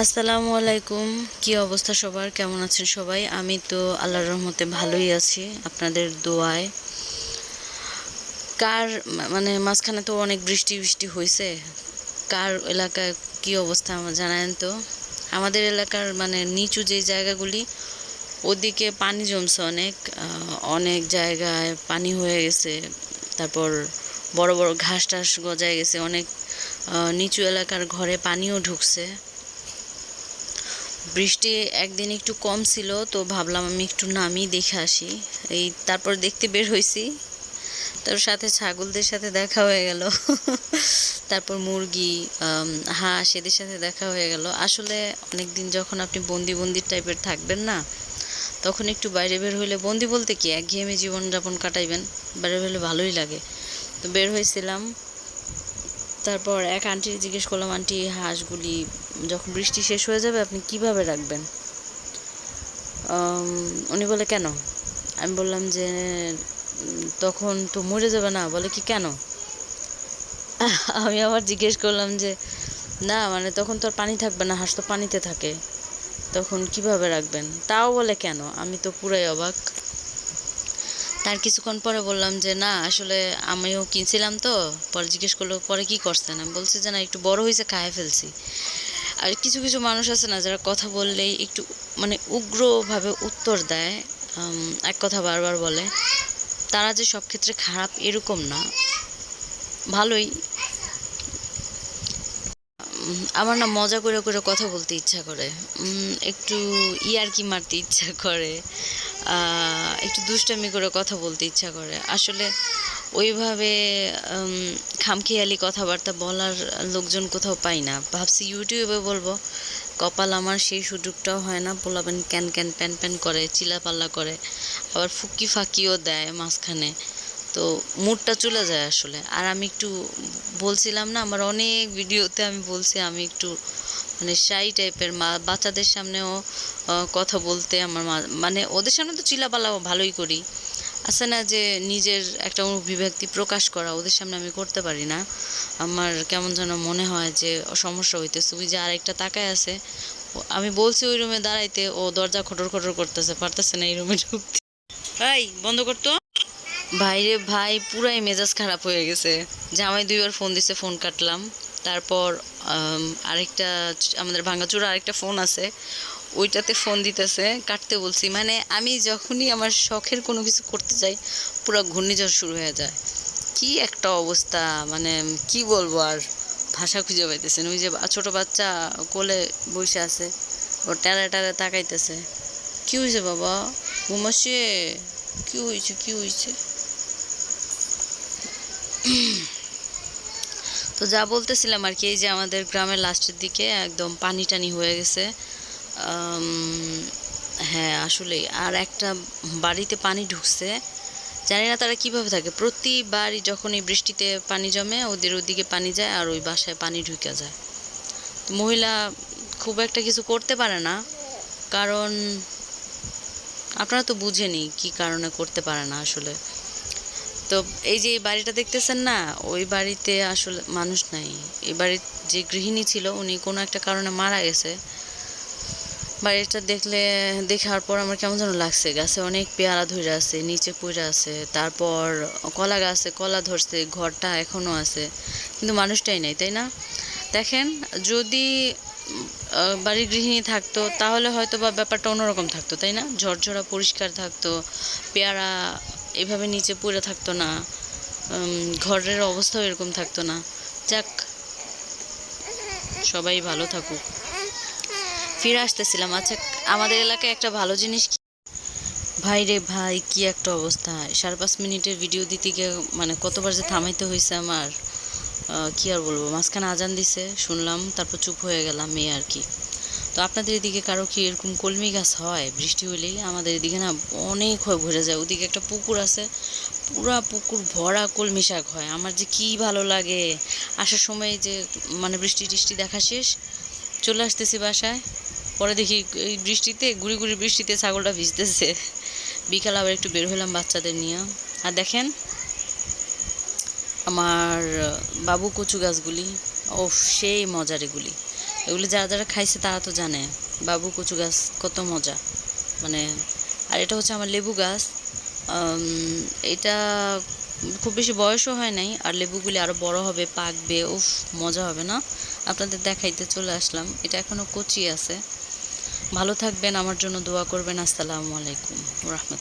আসসালামু আলাইকুম। কি অবস্থা সবার? কেমন আছেন সবাই? আমি তো আল্লাহর রহমতে ভালোই আছি, আপনাদের দোয়ায়। কার মানে মাঝখানে তো অনেক বৃষ্টি বৃষ্টি হয়েছে কার এলাকায় কি অবস্থা আমার তো? আমাদের এলাকার মানে নিচু যে জায়গাগুলি, ওদিকে পানি জমছে অনেক অনেক জায়গায় পানি হয়ে গেছে। তারপর বড় বড় ঘাস টাস গজায় গেছে, অনেক নিচু এলাকার ঘরে পানিও ঢুকছে। বৃষ্টি একদিন একটু কম ছিল, তো ভাবলাম আমি একটু নামি দেখে আসি। এই তারপর দেখতে বের হয়েছি তার সাথে ছাগলদের সাথে দেখা হয়ে গেল। তারপর মুরগি হাঁস এদের সাথে দেখা হয়ে গেল। আসলে অনেক দিন যখন আপনি বন্দি বন্দি টাইপের থাকবেন না, তখন একটু বাইরে বের হইলে, বন্দি বলতে কি, একঘেয়েমি জীবনযাপন কাটাইবেন, বাইরে হলে ভালোই লাগে। তো বের হয়েছিলাম তারপর এক আন্টি জিজ্ঞেস করলাম, আন্টি, হাঁসগুলি যখন বৃষ্টি শেষ হয়ে যাবে, আপনি কীভাবে রাখবেন? উনি বলে, কেন? আমি বললাম যে, তখন তো মরে যাবে না। বলে, কি কেন? আমি আবার জিজ্ঞেস করলাম যে, না মানে তখন তো আর পানি থাকবে না, হাঁস তো পানিতে থাকে। তখন কীভাবে রাখবেন? তাও বলে, কেন? আমি তো পুরাই অবাক। তার কিছুক্ষণ পরে বললাম যে, না, আসলে আমিও কিনছিলাম তো। পরে জিজ্ঞেস করল, পরে কি করছেন? আমি বলছি যে, না, একটু বড় হয়েছে খায় ফেলছি। আর কিছু কিছু মানুষ আছে না, যারা কথা বললেই একটু মানে উগ্রভাবে উত্তর দেয় এক কথা বারবার বলে। তারা যে সব ক্ষেত্রে খারাপ এরকম না। ভালোই। আমার না মজা করে করে কথা বলতে ইচ্ছা করে। একটু ইয়ারকি মারতে ইচ্ছা করে। একটু দুষ্টামি করে কথা বলতে ইচ্ছা করে। আসলে ওইভাবে খামখেয়ালি কথাবার্তা বলার লোকজন কোথাও পাই না। ভাবছি ইউটিউবে বলব, কপাল আমার সেই সুযোগটাও হয় না পোলাবেন ক্যান ক্যান প্যান প্যান করে, চিলাপাল্লা করে, আবার ফুকি ফাঁকিও দেয় মাঝখানে। তো মুডটা চলে যায় আসলে। আর আমি একটু বলছিলাম না, আমার অনেক ভিডিওতে আমি বলছি, আমি একটু মানে শাই টাইপের মা, বাচ্চাদের সামনেও কথা বলতে আমার মানে ওদের সামনে তো চিলাপালা ভালোই করি। আছে না যে নিজের একটা অভিব্যক্তি প্রকাশ করা, ওদের সামনে আমি করতে পারি না। আমার কেমন যেন মনে হয় যে সমস্যা হইতেছে। ওই যে আরেকটা তাকায় আছে আমি বলছি ওই রুমে দাঁড়াইতে, ও দরজা খটর খটর করতেছে, পারতেছে না এই রুমে ঢুকতে। এই বন্ধ করতো? ভাইরে ভাই, পুরাই মেজাজ খারাপ হয়ে গেছে। জামাই দুইবার ফোন দিছে ফোন কাটলাম। তারপর আরেকটা আমাদের ভাঙাচুরা আরেকটা ফোন আছে, ওইটাতে ফোন দিতেছে, কাটতে বলছি মানে আমি যখনই আমার শখের কোনো কিছু করতে যাই, পুরো ঘূর্ণিঝড় শুরু হয়ে যায়। কি একটা অবস্থা মানে কি বলব আর, ভাষা খুঁজে পাইতেছেন। ওই যে ছোট বাচ্চা কোলে বসে আছে, ও টেরা টেরা তাকাইতেছে। কি হয়েছে বাবা? ঘুমাসে কি হয়েছে কি হয়েছে তো যা বলতেছিলাম আর কি, এই যে আমাদের গ্রামের লাস্টের দিকে একদম পানি টানি হয়ে গেছে। হ্যাঁ আসলেই। আর একটা বাড়িতে পানি ঢুকছে। জানি না তারা কীভাবে থাকে। যখন এই বৃষ্টিতে পানি জমে, ওদের ওদিকে পানি যায় আর ওই বাসায় পানি ঢুকে যায়। মহিলা খুব একটা কিছু করতে পারে না। কারণ আপনারা তো বুঝেনি কি কারণে করতে পারে না আসলে। তো এই যে এই বাড়িটা দেখতেছেন না, ওই বাড়িতে আসলে মানুষ নাই। এই বাড়ির যে গৃহিণী ছিল, উনি কোনো একটা কারণে মারা গেছে। বাড়িটা দেখলে, দেখার পর আমার কেমন যেন লাগছে। গাছে অনেক পেয়ারা ধরে আছে, নিচে পড়ে আছে, তারপর কলা গাছে কলা ধরছে, ঘরটা এখনও আছে। কিন্তু মানুষটাই নেই, তাই না? দেখেন, যদি বাড়ির গৃহিণী থাকতো, তাহলে হয়তো বা ব্যাপারটা অন্যরকম থাকতো, তাই না? ঝরঝরা পরিষ্কার থাকতো, পেয়ারা এভাবে নিচে পড়ে থাকতো না ঘরের অবস্থাও এরকম থাকতো না। যাক, সবাই ভালো থাকুক। ফিরে আসতেছিলাম। আচ্ছা আমাদের এলাকায় একটা ভালো জিনিস ভাই রে ভাই, কি একটা অবস্থা। সাড়ে পাঁচ মিনিটের ভিডিও দিতে গিয়ে মানে কতবার যে থামাইতে হয়েছে আমার কি আর বলব? মাঝখানে আজান দিছে, শুনলাম, তারপর চুপ হয়ে গেলাম, এই আর কি। তো আপনাদের এদিকে কারও কি এরকম কলমি গাছ হয়? বৃষ্টি হলেই আমাদের এদিকে না অনেক হয় ভরে যায়। ওদিকে একটা পুকুর আছে। পুরা পুকুর ভরা কলমি শাক হয়। আমার যে কি ভালো লাগে। আসার সময় যে মানে বৃষ্টি টিষ্টি দেখা শেষ, চলে আসতেছি বাসায়। পরে দেখি এই বৃষ্টিতে, গুড়ি গুড়ি বৃষ্টিতে ছাগলটা ভিজতেছে। বিকাল আবার একটু বের হলাম বাচ্চাদের নিয়ে। আর দেখেন, আমার বাবু কচু গাছগুলি ও সেই মজার এগুলি। এগুলো যারা যারা খাইছে তারা তো জানে। বাবু কচু গাছ কত মজা। মানে আর এটা হচ্ছে আমার লেবু গাছ। এটা খুব বেশি বয়সও হয় নাই, আর লেবুগুলি আরও বড় হবে, পাকবে, উফ, মজা হবে না। আপনাদের দেখাইতে চলে আসলাম। এটা এখনও কচি আছে। ভালো থাকবেন, আমার জন্য দোয়া করবেন। আসসালামু আলাইকুম। রহমতুল্লাহ।